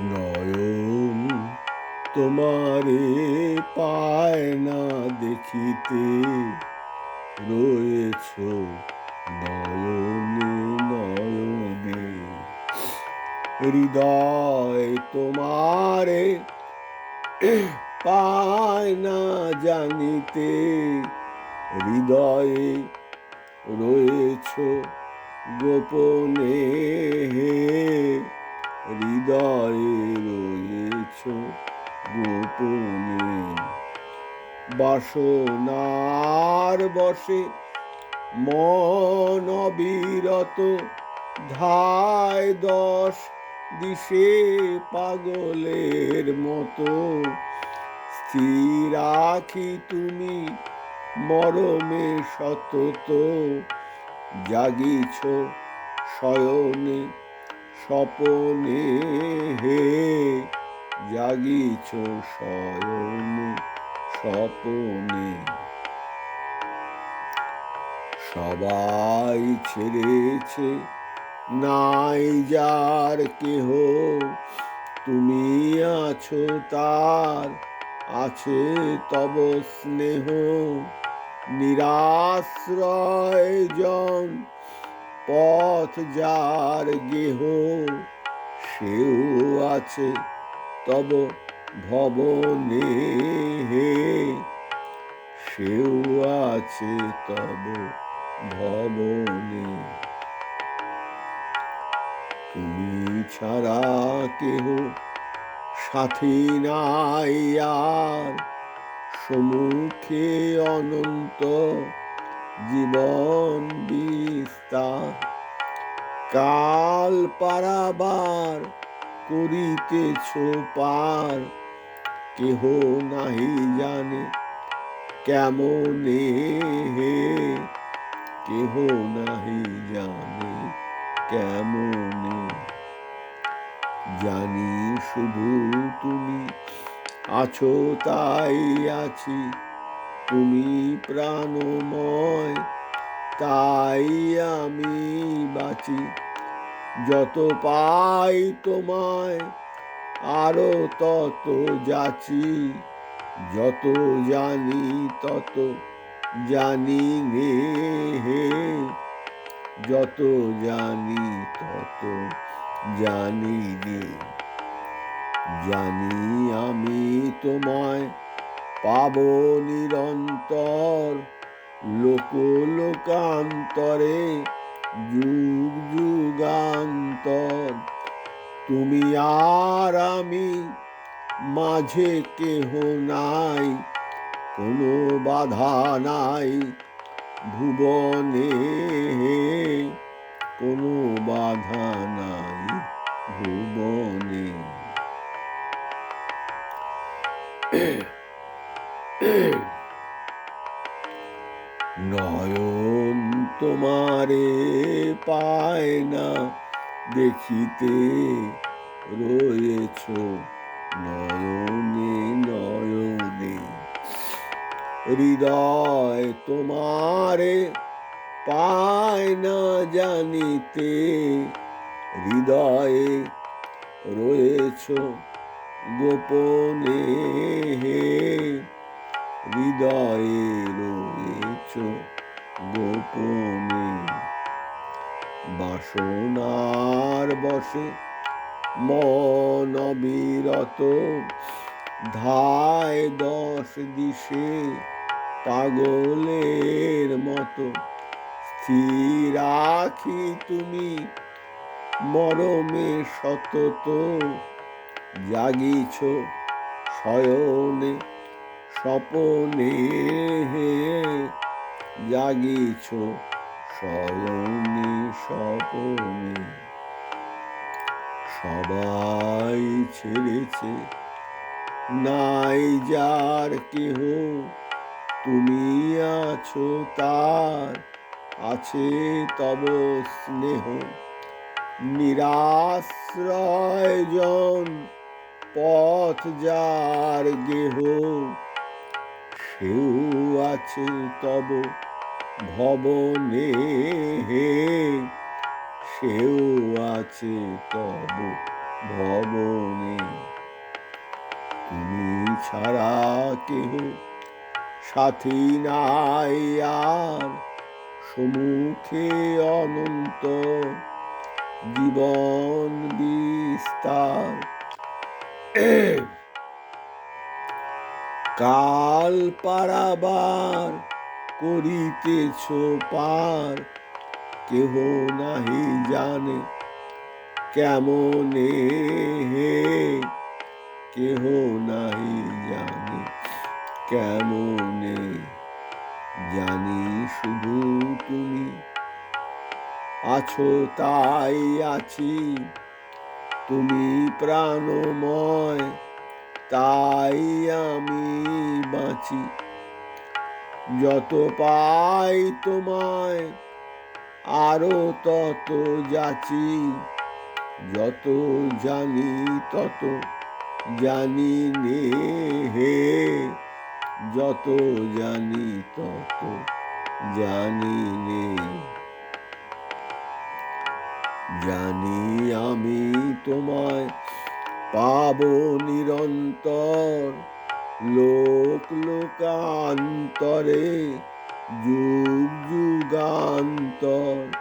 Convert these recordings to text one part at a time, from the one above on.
নয়ন তোমারে পায় না দেখিতে। রয়েছ নয়নে নয়নে। হৃদয় তোমারে পায় না জানিতে। হৃদয়ে রয়েছ গোপনে হৃদয়ে রয়েছ গোপনে বাসনার বসে মন অবিরত ধায় দশ দিশে পাগলের মতো। স্থির আখি তুমি মরমে সতত, জাগিছ শয়নে স্বপনে হে জাগিছ শয়নে স্বপনে। সবাই ছেড়েছে, নাই যার কেহ। তুমি আছো তার, আছে তব স্নেহ। নিরাশ্রয় জন পথ যার গেহ, সেও আছে। তব ভবনে হে, সেও আছে তব ভবনে। তুমি ছাড়া কেহ সাথী নাই আর সম্মুখে অনন্ত জীবন বিস্তার কাল পারাবার করিতেছ পার। কেহ নাহি জানে কেমনে হে। কেহ নাহি জানে কেমনে। জানি শুধু তুমি, আছো তাই আছি। তুমি প্রাণময়, তাই আমি বাঁচি। যত পাই তোমায়, আরও তত যাচি। যত জানি তত জানি নে হে। যত জানি তত জানি নে। জানি আমি তোমায় পাব নিরন্তর লোক লোকান্তরে যুগ যুগান্তর। তুমি আর আমি মাঝে কেহ নাই, কোনো বাধা নাই, ভুবনে কোনো বাধা নাই, ভুবনে নয়ন তোমারে পায় না, দেখিতে রয়েছ নয়নে নয়নে। হৃদয় তোমারে পায় না জানিতে, হৃদয়ে রয়েছ গোপনে হে হৃদয়ে রয়েছ গোপনে। বাসনার বসে মন অবিরত, ধায় দশ দিশে পাগলের মতো। স্থির আখি তুমি মরমে সতত, জাগিছ শয়নে স্বপনে জাগিছ শয়নে স্বপনে। সবাই ছেড়েছে, নাই যার কেহ। তুমি আছো তার, আছে তব স্নেহ। নিরাশ্রয় জন পথ যার গেহ। সেও আছে তব ভবনে হে সেও আছে তব ভবনে। তুমি ছাড়া কেহ সাথী নাই আর সমুখে অনন্ত জীবন বিস্তার। কাল পারাবার করিতেছ পার। কেহ নাহি জানে কেমনে হে। কেহ নাহি জানে কেমনে জানি শুধু তুমি। আছো তাই আছি, তুমি প্রাণময়। তাই আমি বাঁচি। যত পাই তোমায়, আরও তত যাচি। যত জানি তত জানি নে হে। যত জানি তত জানি নে। জানি আমি তোমায় পাব নিরন্তর। লোক লোকান্তরে যুগ যুগান্তর।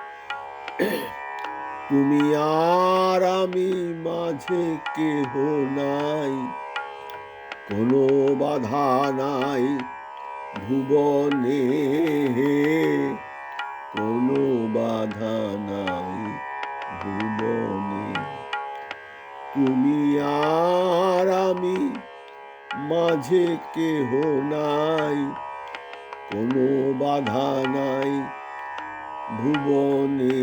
তুমি আর আমি মাঝে কেহ নাই। কোনো বাধা নাই ভুবনে কোনো বাধা নাই ভুবনে। তুমি আর আমি মাঝে কেহ নাই কোনো বাধা নাই ভুবনে